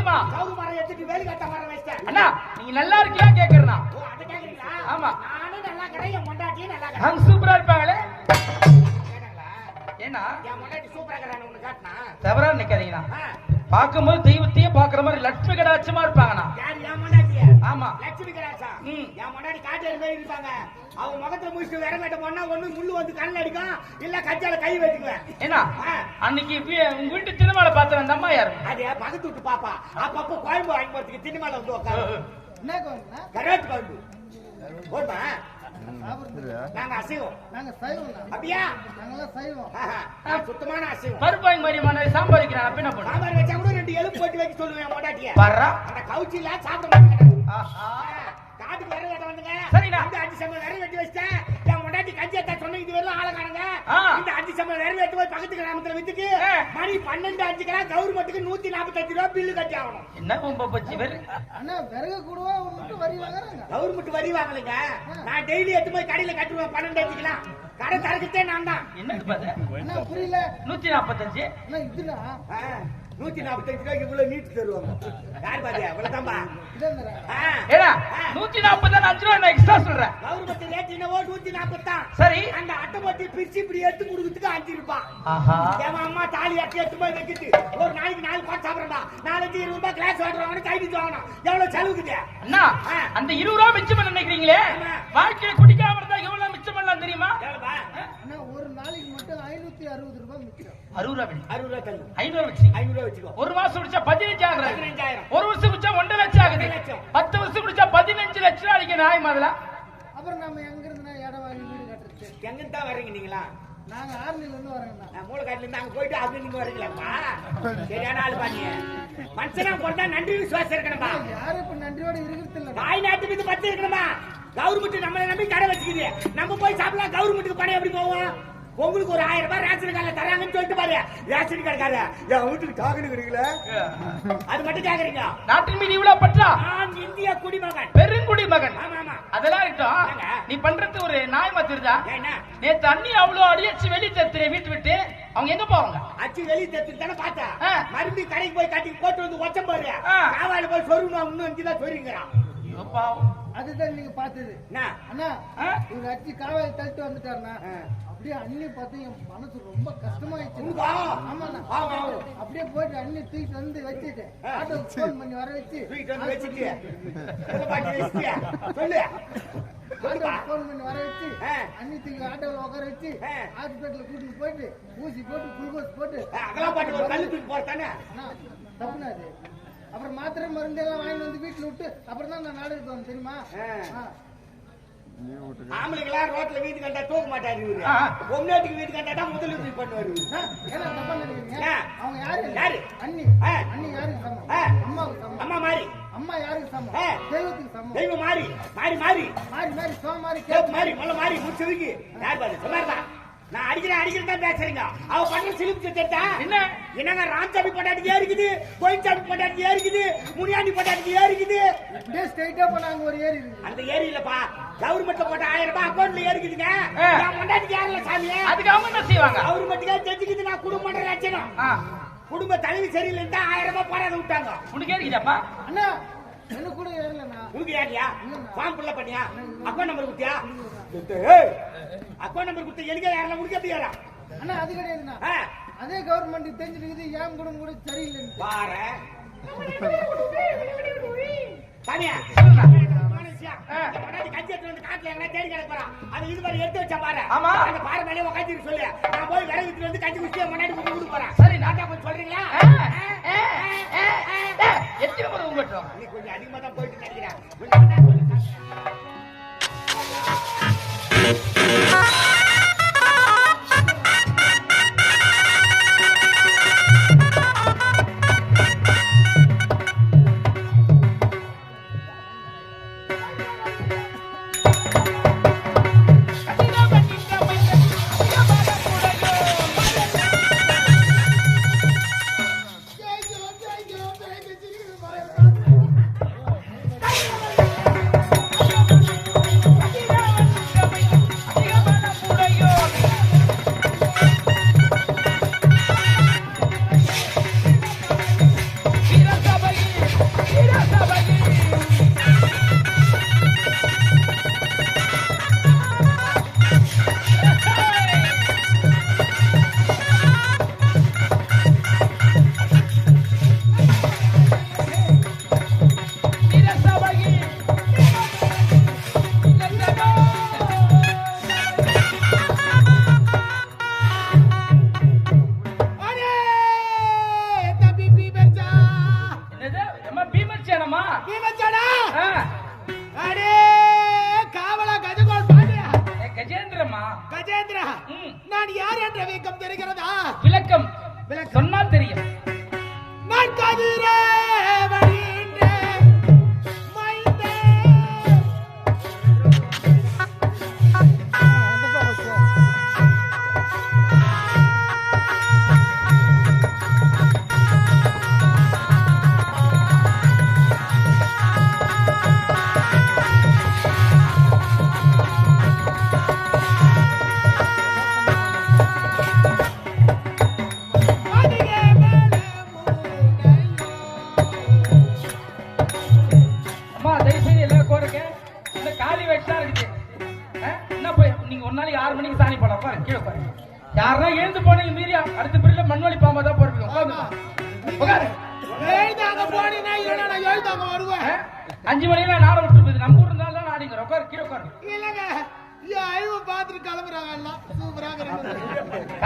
தான் சௌக்கியமா சவுறு மரம் எடுத்துட்டு வேலி கட்ட மரம் வச்சிட்டேன். அண்ணா நீங்க நல்லா இருக்கியா கேக்குறேனா ஓ அதை கேக்குறீங்களா? ஆமா. நானும் நல்லா என் பொண்டாட்டியும் நல்லா கிடையாது அவங்க சூப்பரா இருப்பாங்களே? ஏன்னா என் பொண்டாட்டி சூப்பரா இருக்கிறான்னு ஒண்ணு காட்டினா? தவறா நிக்காதீங்கண்ணா. ஆ, பார்க்கும்போது தெய்வத்தையே பாக்குற மாதிரி லட்சுமி கடாட்சமா இருப்பாங்கண்ணா. யார் என் பொண்டாட்டிய? ஆமா. லட்சுமி கடாச்சா ம். என் முன்னாடி காட்டு மாதிரி இருப்பாங்க அவங்க முகத்துல முடிச்சுட்டு விர வெட்ட போனா ஒண்ணு முள்ளு வந்து கண்ணில் அடிக்கும். இல்ல கஞ்சால கை வச்சுக்குவேன் ஏன்னா ஆ. அன்னைக்கு உங்க வீட்டு திருமலை பார்த்த அந்த அம்மா யாரு? அது பக்கத்து விட்டு பாப்பா. அப்பப்போ குழம்பு வாங்கி போறதுக்கு திண்ணிமலை வந்து உட்காரு என்ன? கரேட் குழம்பு. போடுமா. நாங்க அசைவோம். நாங்க சைவம்ண்ணா. அப்படியா? நாங்கெல்லாம் சைவம். சுத்தமான அசைவோம். மாதிரி சாம்பார் வைக்கிறான் அப்ப என்ன சாம்பார் வச்சா கூட ரெண்டு எலும்பு போட்டு வைக்க சொல்லுவேன் வர்றா. அந்த கவுச்சில சாப்பிட மாட்டேன் வெட்ட வந்துங்க. இந்த அஞ்சு சம்பளம் விறகு வெட்டி வச்சிட்டேன் என் முன்னாடி கஞ்சி எத்தா சொன்ன இது வரலாம் ஆள காணுங்க. இந்த அஞ்சு சம்பளம் விறகு வெட்டு போய் பக்கத்து கிராமத்துல வித்துக்கு. மணி பன்னெண்டு அஞ்சுக்கெல்லாம் கவர்மெண்ட்டுக்கு நூத்தி நாற்பத்தஞ்சு ரூபா பில்லு கட்டி ஆகணும் என்ன பொம்ப பச்சி வேறு அண்ணா, விறகு கூடவா மட்டும் வரி வாங்குறாங்க? கவர்மெண்ட் வரி வாங்கலைங்க நான் டெய்லி எடுத்து போய் கடையில கட்டுவேன் பன்னெண்டு அஞ்சுக்கலாம் கடை திறக்கத்தே நான் தான் என்ன புரியல. நூத்தி நாற்பத்தஞ்சு. நூத்தி நாற்பத்தஞ்சு ரூபாய்க்கு இவ்வளவு நீட்டு தருவாங்க. யார் பாத்தியா? இவ்வளவுதான்பா. ஏடா நூத்தி நாற்பது அஞ்சு ரூபா? நான் எக்ஸ்ட்ரா சொல்றேன். கவர்மெண்ட் ரேட் என்னவோ நூத்தி நாற்பத்தான் சரி. அந்த அட்டை போட்டு பிரிச்சு இப்படி எடுத்து கொடுக்கறதுக்கு அஞ்சு ரூபாய் ஆஹா. என் அம்மா தாலி அட்டி எடுத்து போய் வைக்கிட்டு ஒரு நாளைக்கு நாலு பாட்டு சாப்பிடறா நாலஞ்சு இருபது ரூபாய் கிளாஸ் வாங்கணும் கைட்டு வாங்கணும். எவ்வளவு செலவுக்குது? அண்ணா. அந்த இருபது ரூபா மிச்சம் பண்ண நினைக்கிறீங்களே. வாழ்க்கையில குடிக்காம இருந்தா எவ்வளவு மிச்சம் பண்ணலாம் தெரியுமா? ஒரு நாளைக்கு அறுபது ரூபாய் மிச்சம். அறுபது ரூபா வெடி அறுபது ரூபா தள்ளு ஐநூறு வச்சு. ஐநூறு வச்சுக்கோ ஒரு மாசம் குடிச்சா பதினஞ்சு ஆகுறாங்க பதினஞ்சாயிரம். ஒரு வருஷம் குடிச்சா ஒன்றரை லட்சம் ஆகுது. லட்சம். பத்து வருஷம் குடிச்சா பதினஞ்சு லட்சம் ரூபா அடிக்க நியாயமா அதெல்லாம் அப்புறம் நம்ம எங்க இருந்துண்ணா இடம் வாங்கி வீடு கட்டுறது? எங்கிருந்து தான் வர்றீங்க நீங்களா? நாங்க ஆர்மில இருந்து வரோங்கண்ணா. நான் மூளைக்காட்டுல இருந்து அங்க போயிட்டு அங்க நீங்க வரீங்களாப்பா சரியான ஆளு மனுஷனா போட்டா நன்றி விசுவாசம் இருக்கணும்பா அண்ணா, யாரும் இப்ப நன்றியோட இருக்கிறது இல்ல. தாய் நாட்டு மீது பத்து இருக்கணுமா? கவர்மெண்ட் நம்மளை நம்பி கடை வச்சுக்குது. நம்ம போய் சாப்பிடலாம். கவர்மெண்ட்டுக்கு பணம் எப்படி போவோம் உங்களுக்கு ஒரு ஆயிரம் ரூபாய் ரேஷன் கார்டுல தராங்கன்னு சொல்லிட்டு பாரு. ரேஷன் கார்டு கார என் வீட்டுக்கு டாக்குன்னு கிடைக்கல அது மட்டும் கேக்குறீங்க. நாட்டின் மீது இவ்வளவு பற்றா? நான் இந்திய குடிமகன். பெருங்குடி மகன் ஆமா ஆமா. அதெல்லாம் இருக்கட்டும்? நீ பண்றது ஒரு தெரியுதா என்ன நேத்து அண்ணி அவ்வளவு அடியச்சு வெளியே தத்துற வீட்டு விட்டு. அவங்க எங்க போவாங்க? அச்சு வெளியே தத்து தானே பார்த்தா ஆ. மறுபடியும் கடைக்கு போய் கட்டி போட்டு வந்து ஒச்சம் பாரு. காவால போய் சொருமா இன்னும் அஞ்சு தான் பாவம். அதுதான் நீங்க பார்த்தது. என்ன? அண்ணா ஆ? இவங்க அடிச்சு காவாய் தள்ளிட்டு வந்துட்டாருண்ணா. ஆ. அப்படியே அண்ணி பார்த்து என் மனசு ரொம்ப கஷ்டமாயிடுச்சு ஆமா. அப்படியே போயிட்டு அண்ணி தூக்கிட்டு வந்து வச்சுட்டு. ஆட்டோ ஃபோன் பண்ணி வர வச்சு? சொல்லு ஆட்டோ சொல்லுப்பா. ஃபோன் பண்ணி வர வச்சு ஆ. அண்ணி தூக்கி ஆட்டோவில் உட்கார வச்சு. ஹாஸ்பிட்டல் கூட்டிட்டு போயிட்டு ஊசி போட்டு குளுக்கோஸ் போட்டு அகலா பாட்டி ஒரு கல்லு தூக்கி போறதானே அண்ணா, தப்புண்ணா அது அப்புறம் மாத்திரை மருந்து எல்லாம் வாங்கிட்டு வந்து வீட்டுல விட்டு அப்புறம் தான் நான் நாடகத்துக்கு தெரியுமா ஆ. ஆ. ஆம்பளைங்களா ரோட்ல வீட்டு கண்டா தூக்க மாட்டாரு இவரு. பொம்னாட்டுக்கு வீட்டு கண்டாட்டா முதல் உதவி பண்ணுவாரு. அவங்க யாரு? யாரு? அண்ணி. அண்ணி யாருக்கு சமம். அம்மாவுக்கு சமம். அம்மா மாறி. அம்மா யாருக்கு சமம். தெய்வத்துக்கு சமம். தெய்வம் மாறி. மாறி மாறி. மாறி மாறி சோ மாறி கேப் மாறி மொல்ல மாறி முடிச்சதுக்கு யார் பாரு சுமார்தான். நான் அடிக்கிறேன் அடிக்கிறேன் தான் பேசுறீங்க. அவ பண்ற சிலிப்பு தெரிஞ்சா என்ன? என்னங்க ராம்சாமி பொண்டாட்டிக்கு ஏறிக்குது? கோயின்சாமி பொண்டாட்டிக்கு ஏறிக்குது? முனியாண்டி பொண்டாட்டிக்கு ஏறிக்குது? அப்படியே ஸ்ட்ரைட்டா போனாங்க ஒரு ஏரி அந்த ஏரி இல்லப்பா கவர்மெண்ட்ல போட்ட ஆயிரம் ரூபாய் அக்கௌண்ட்ல ஏறிக்குதுங்க. என் பொண்டாட்டிக்கு ஏறல சாமி. அதுக்கு அவங்க என்ன செய்வாங்க? கவர்மெண்ட்டுக்கே தெரிஞ்சுக்குது நான் குடும்ப லட்சணம். குடும்ப தலைவி சரியில்லைன்னு ஆயிரம் ரூபாய் போராட விட்டாங்க. உனக்கு ஏறிக்கிட்டாப்பா அண்ணா எனக்கு கூட ஏறலண்ணா. உனக்கு ஏறியா? ஃபார்ம் ஃபுல்ல பண்ணியா? அக்கௌண்ட் நம்பர் குத்தியா அக்கௌண்ட் நம்பர் குத்த எனக்கு யாரெல்லாம் உனக்கு எப்படி ஏறா அண்ணா அது கிடையாதுண்ணா. அதே கவர்மெண்ட் தெரிஞ்சிருக்குது ஏன் குடும்பம் கூட சரியில்லைன்னு பாரு. சாமியா. கஞ்சி எடுத்துட்டு வந்து காட்டுல எங்கனா தேடி கிடக்க போறா. அது இது மாதிரி எடுத்து வச்சா பாரு. ஆமா. அந்த பாறை மேலே உக்காந்துட்டு சொல்லு. நான் போய் எடுத்துட்டு வந்து கஞ்சி குடிச்சிட்டு என் முன்னாடி கொண்டு கொடுக்க போறேன். சரி, நாட்டா கொஞ்சம் சொல்றீங்களா? எத்தனை உங்கட்டும் நீ கொஞ்சம் அதிகமா தான் போயிட்டு நினைக்கிறேன்.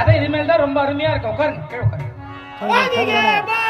கதை இனிமேல் தான் ரொம்ப அருமையா இருக்கும் உட்காருங்க. கீழே உட்காருங்க.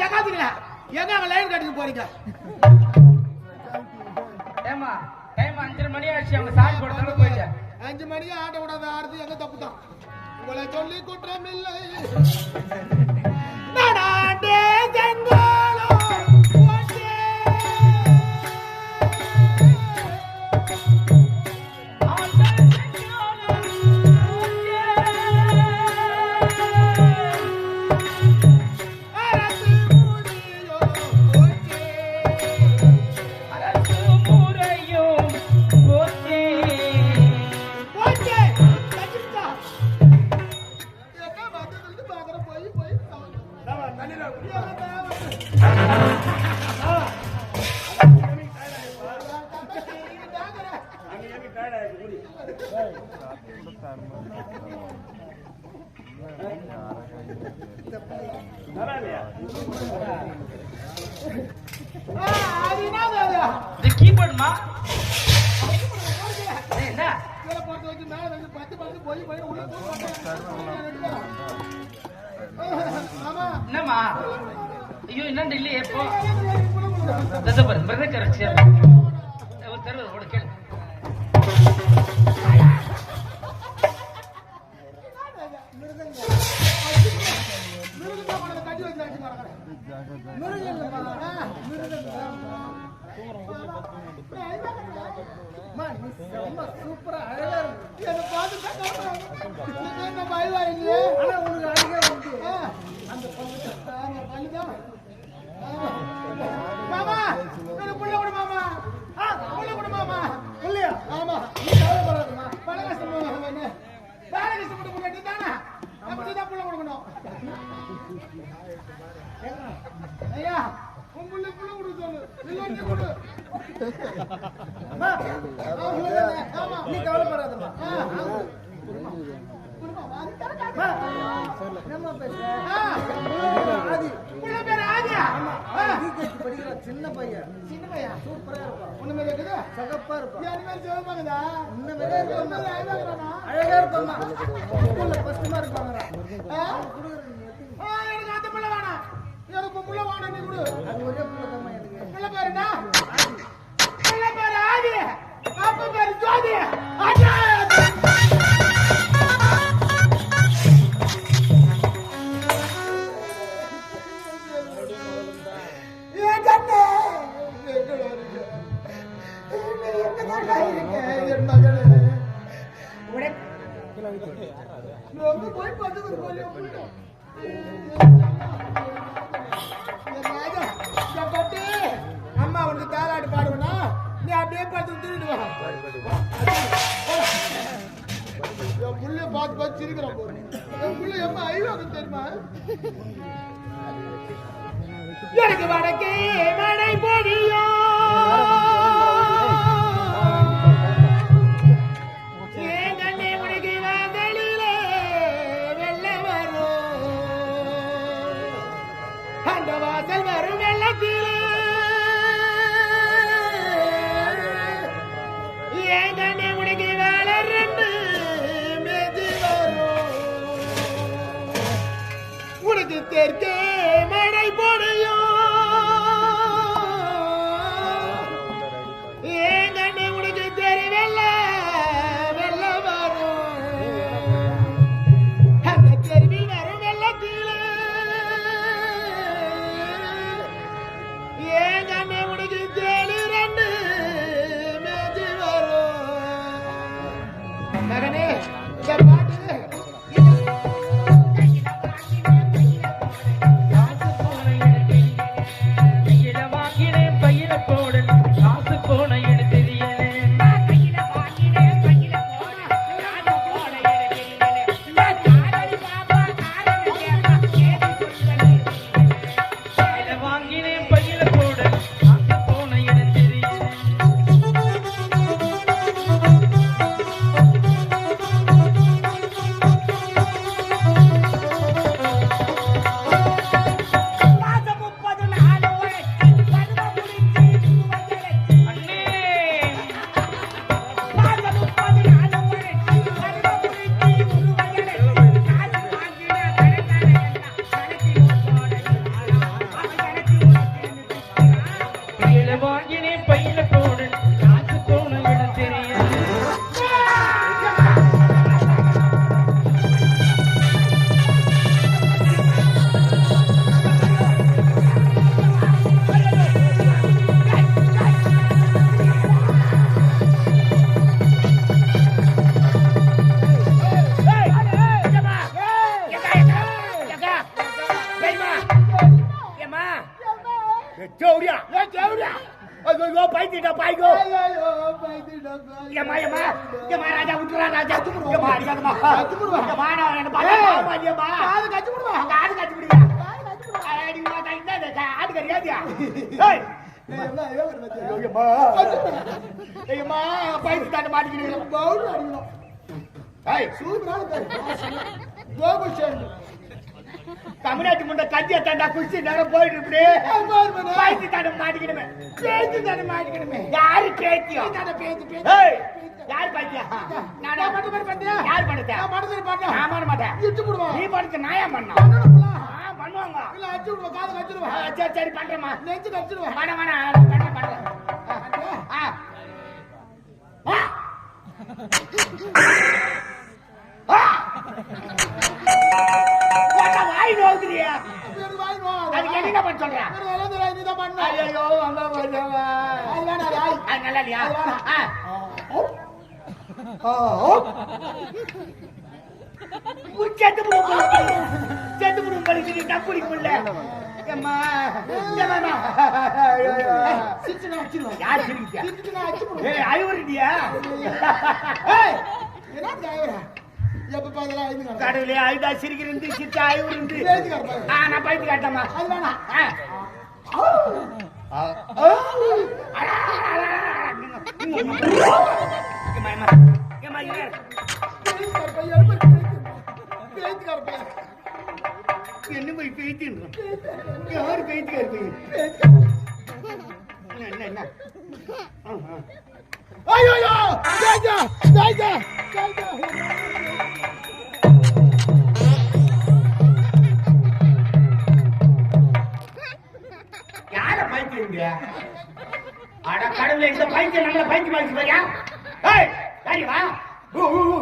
ஜகாதிகளா? எங்க போறீங்க? ஏமா டைம் அஞ்சரை மணி ஆச்சு அவங்க சாரி போட்டாலும் போயிட்டேன். அஞ்சு மணிக்கு ஆட்ட விடாத ஆடுறது எங்க தப்பு தான் உங்களை சொல்லி குற்றம் இல்லை. இது கீபோர்டுமா என்ன என்னம்மா? ஐயோ என்னண்டு இல்லையே எப்போ பிரதேச பிரதேச சூப்பரா அழகா இருக்கு. என்ன பார்த்து அது ஒரே பையில போடு சூப்பரான பேரு. கோகுல் சேன். தமிழ்நாட்டு முண்ட கத்திய தாண்டா குச்சி நேரம் போயிட்டு பாரு மனே. பைத்தியத்தாண்ட மாட்டிக்கணுமே பேத்தித்தாண்ட மாட்டிக்கணுமே யாரு பேத்தியம் பேத்தாண்ட பேத்து, பேத்து. ஏய், யார் பைத்தியம் நானா நான் மட்டும் மாதிரி பண்ணியா? யார் பண்ணுதா நான் மட்டும் பண்ணேன். நான் பண்ண மாட்டேன் இடிச்சு விடுவான். நீ படுத்து நாயா பண்ணா பண்ணுவாங்க இல்ல, அடிச்சு விடுவா, காது. ஆ, சரி சரி பண்றேம்மா நெஞ்சு வேணாம் பண்றேன் பண்றேன் ஆ. ஆ. ஆ. வாய் நோக்குறியா. அதுக்கு என்ன பண்ண சொல்ற சரி, எல்லாம் தெரியாது, நீதான் பண்ண. ஐயோ அம்மா. அது நல்லா இல்லையா செத்து. செத்து புடும் நீ டப்புடி புள்ள. அடிச்சிருவேன். யார் சிரிக்கிறியா? சிரிச்சு நான் எப்ப பார்த்தாலும் கிடக்கு. கடவுளே, அழுதா சிரிக்கிறது, சிரிச்சா அழுவுறது. பேச்சுக்கார பையன். ஆ, நான் பைத்து காட்டம்மா. அது பையன். என்ன போய் பேய்த்துன்றான்? யாரு? என்ன, என்ன. ஐயோ, பேச்சா, பேச்சா, பேச்சா. யார பைத்தியங்க அட கடவுளே இந்த பைத்தியம் நம்மள பைத்தியம் ஆக்கி பாரியா ஏய் யாரி வா ஊ, ஊ, ஊ.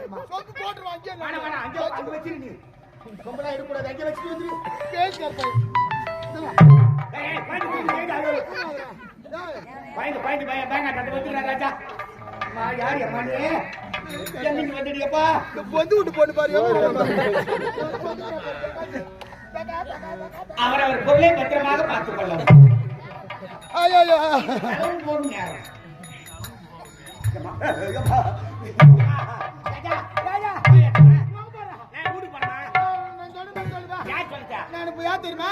ஏம்மா. சொம்பு போட்டுருவா, அங்கே நில்லு. வேணாம், அங்கே அங்கே வச்சிரு நீ. சொம்பெல்லாம் எடுக்கக்கூடாது, அங்கே வச்சுட்டு வந்துரு. இதுவா. ஏய், ஏய், பாய்ந்து, பாய்ந்து, பாய்ந்து, அது. ஏய், பாய்ந்து, பாய்ந்து, பாய்ந்து, ராஜா. அம்மா நீ? விட்டு போட்டு பாரு எவ்வளவு அவரவர் பொருளை பத்திரமாக பார்த்துக் கொள்ளவும் ஐயோ போடும் நேரம். ராஜா, ராஜா. நான் இப்ப யார் தெரியுமா?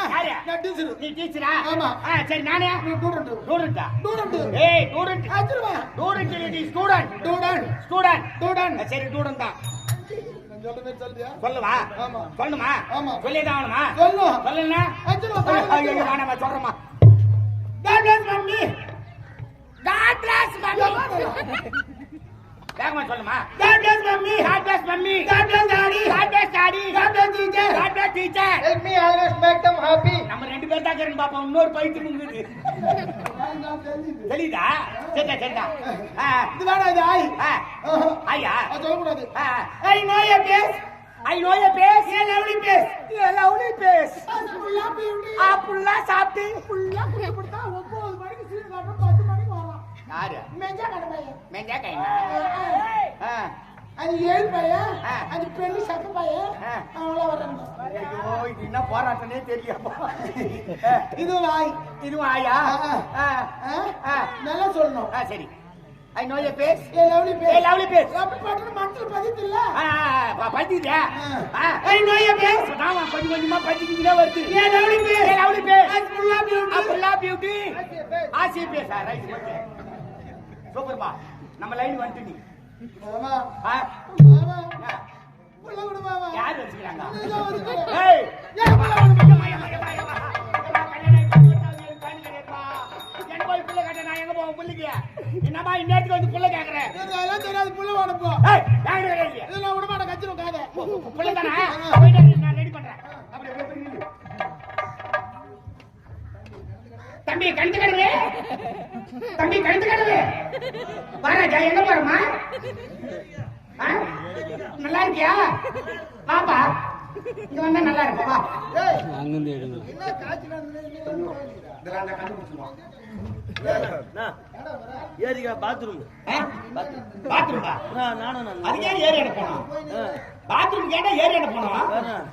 நான் டீச்சர். நீ டீச்சரா? ஆமா. சரி நானே? நீ ஸ்டூடெண்ட் ஸ்டூடெண்டா? ஸ்டூடெண்ட் ஏய் ஸ்டூடெண்ட் அச்சுருவா ஸ்டூடெண்ட் இல்லடி ஸ்டூடெண்ட். ஸ்டூடெண்ட். ஸ்டூடெண்ட். ஸ்டூடெண்ட். சரி ஸ்டூடெண்ட் தான். நான் சொல்லவா? ஆமா. சொல்லிதான் ஆகணுமா சொல்லு. சொல்லலனா அச்சுருவா ஐயோ ஐயோ, வேணாம்மா சொல்றேம்மா. God bless mummy. God bless mummy. வேகமா சொல்லுமா? God bless mummy God bless mummy God bless daddy God bless daddy God bless teacher God bless teacher Let me always make them happy. நம்ம ரெண்டு பேர் தான் இருக்கணும் பாப்போம் இன்னொரு பைத்தியம் இருக்குது தெரியுதா? சரிடா சரிடா. ஆ, இது வேணாம் இது ஆய்? ஆ, ஆஹா. ஐயா அது சொல்லக்கூடாது. I know your face. I know your face. A lovely face. A lovely face. ஃபுல்லா பியூட்டி ஆப்புல்லா சாப்பிட்டு. ஃபுல்லா குடிப்படுத்தா ஒன்பது மணிக்கு சீன் காட்டுறோம் பத்து மணிக்கு வரோம் யாரு மெஞ்சா கடை பையன் மெஞ்சா கைமா ஆ அது ஏழு பையன். அது பெண்ணு சக்க பையன். அவங்கள வர்றாங்க இது என்ன போராட்டனே தெரியப்பா இது ஆயா ஆ, ஆ, ஆ? ஆ. நல்லா சொல்லணும் சரி I know your face a lovely a lovely face அப்படி பாட்டு மனசுல இல்ல ஆ. ஐ நோ யர் பேஸ் ஆமா கொஞ்சம் கொஞ்சமா பத்திக்கிட்டே வருது a lovely face a lovely face ஃபுல்லா பியூட்டி அப்புல்லா பியூட்டி ஆசி பேஸ் ரைட் ஓகே சூப்பர்ப்பா நம்ம லைன் வந்துட்டு நீ மாமா மாமா? புள்ள விடு மாமா யார் வச்சுக்கிறாங்க. ஏய் ஏய், புள்ள விடு. புள்ளைக்கு? என்னம்மா இந்நேரத்துக்கு வந்து புள்ள கேக்குறேன்? எனக்கு அதெல்லாம் தெரியாது புள்ள வேணும் போ ஏய், யாரு கிடையாது? இதெல்லாம் விட மாட்டேன் கச்சிரும் காதை புள்ள தானே? போயிட்டு நான் ready பண்றேன். அப்படியே தம்பி கழுத்து கழுவு. தம்பி கழுத்து கழுவு. வராஜா எங்க போறமா நல்லா இருக்கியா? பாப்பா இங்க வந்தா நல்லா இருக்கும் வா. ஏய் என்ன ஏரியா பாத்ரூம் பாத்ரூம்பா நானும் நான் அதுக்கு ஏன் ஏரியாட போனோம் பாத்ரூம் கேட்டா ஏரியாட போனோம்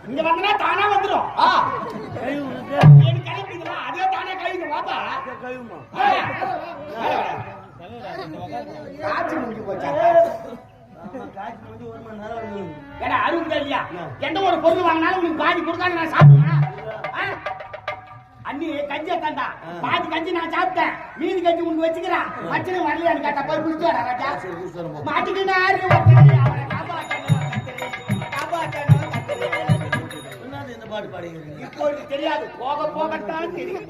இங்க வந்தனா தானா கழுவிடுங்களா அதே தானே கழுவிங்க வாப்பா. கழிவுமா. காய்ச்சல் முடிஞ்சு போச்சா. ஏடா அருள் இல்லையா? எந்த ஒரு பொருள் வாங்கினாலும் உனக்கு பாதி கொடுக்காம நான் சாப்பிடுவேன்? அண்ணி கஞ்சி தந்தா பாதி கஞ்சி நான் சாப்பிட்டேன். மீதி கஞ்சி உனக்கு வச்சுக்கிறேன் மச்சனும் வரலையான்னு கேட்டா? போய் குடிச்சு வரா ராஜா. மாட்டிக்கிட்டு இப்பொழுது தெரியாது. போக போகத்தான் தெரியும்.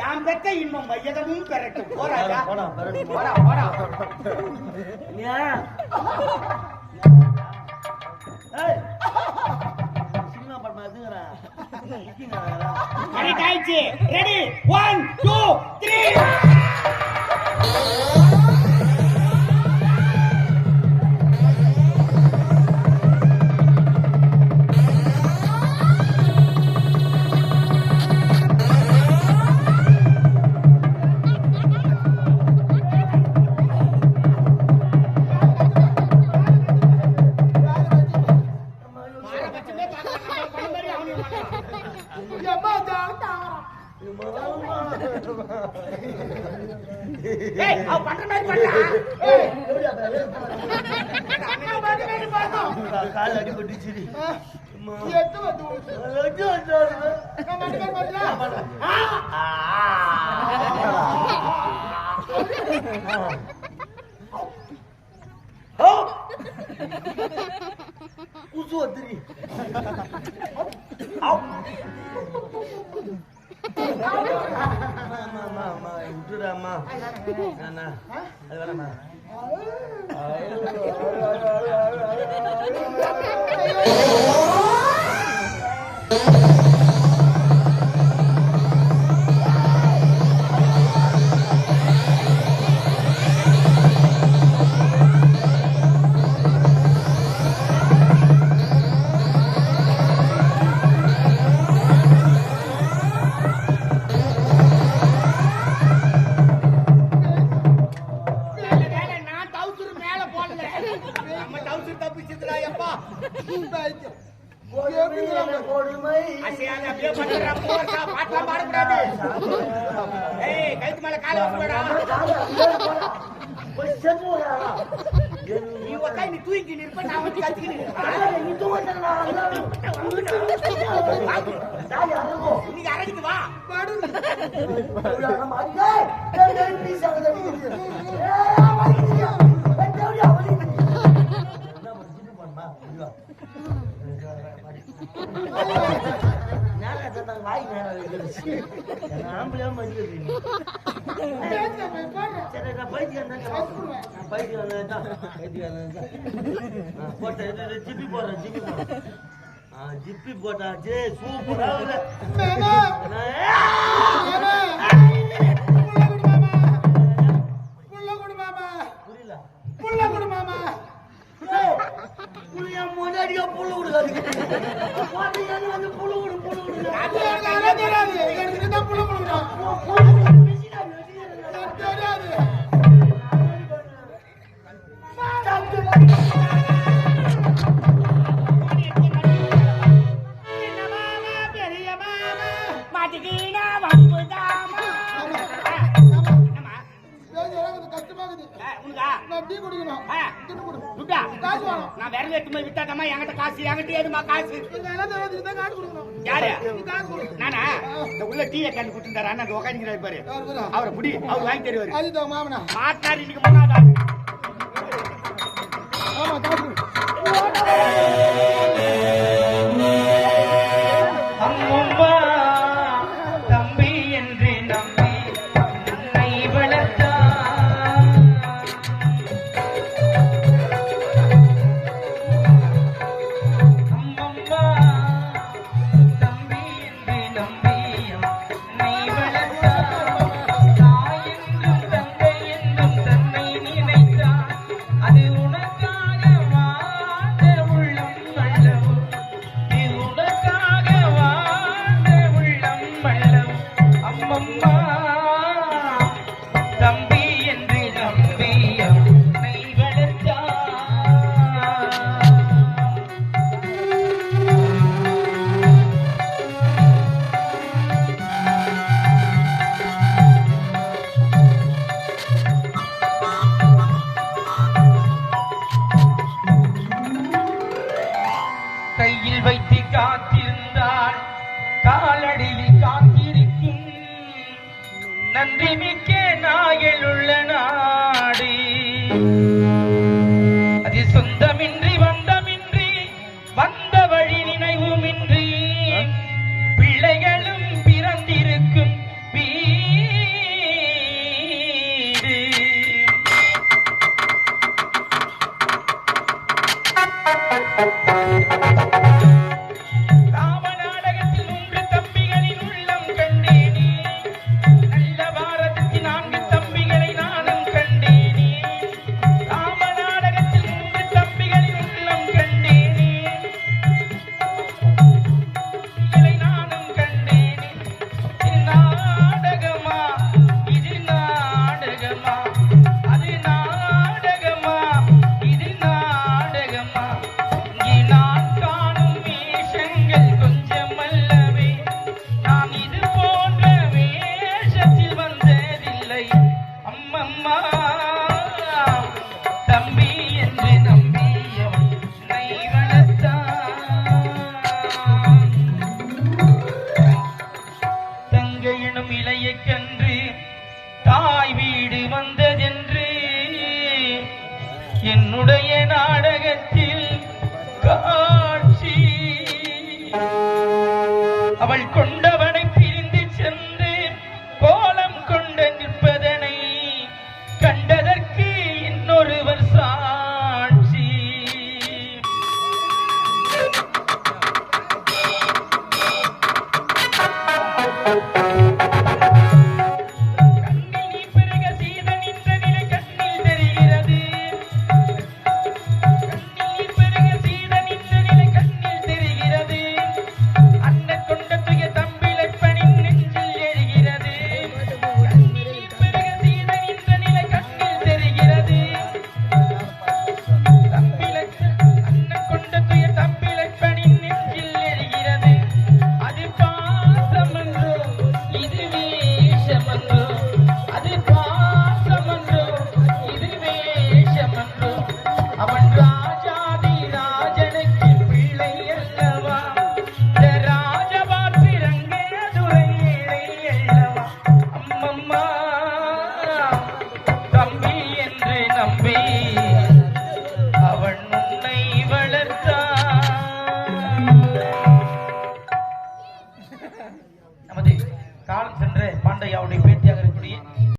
யாம் பெற்ற இன்னும் மையகமும் பெறட்டும். போராஜா போடா. போடா சினிமா படம் கரெக்ட் ஆயிடுச்சு ரெடி ஒன் டூ த்ரீ ஏய் அவ பண்ற மாதிரி? கால் நீ வந்து. நான் மட்டும் வந்துரி விட்டுடாமா அது வேணாமா நல்ல அது வாய் வேற. இருந்துச்சு ஆம்பளையா மதிக்கிறது சரி நான் பைத்தியம் தான் பைத்தியம் தான் பைத்தியம் தான் போட்டேன் ஜிப்பி போட்டாச்சு. சூப்பரா புழு என் முன்னாடியே வந்து புழு விடு புழு விடு தெரியாது. எனக்கு தான் புழு விடுவோம் தெரியாது. பாக்குது. என்கிட்ட காசு என்கிட்ட ஏதுமா காசு? காசு கொடுக்கணும். கண்டு கொடுத்துருந்தாரு அண்ணா உட்காந்துக்கிறாரு பாரு. அவரை புடி அவர் வாங்கி தருவாரு. மாட்டாரு Hey. என்னை நம்பியவன்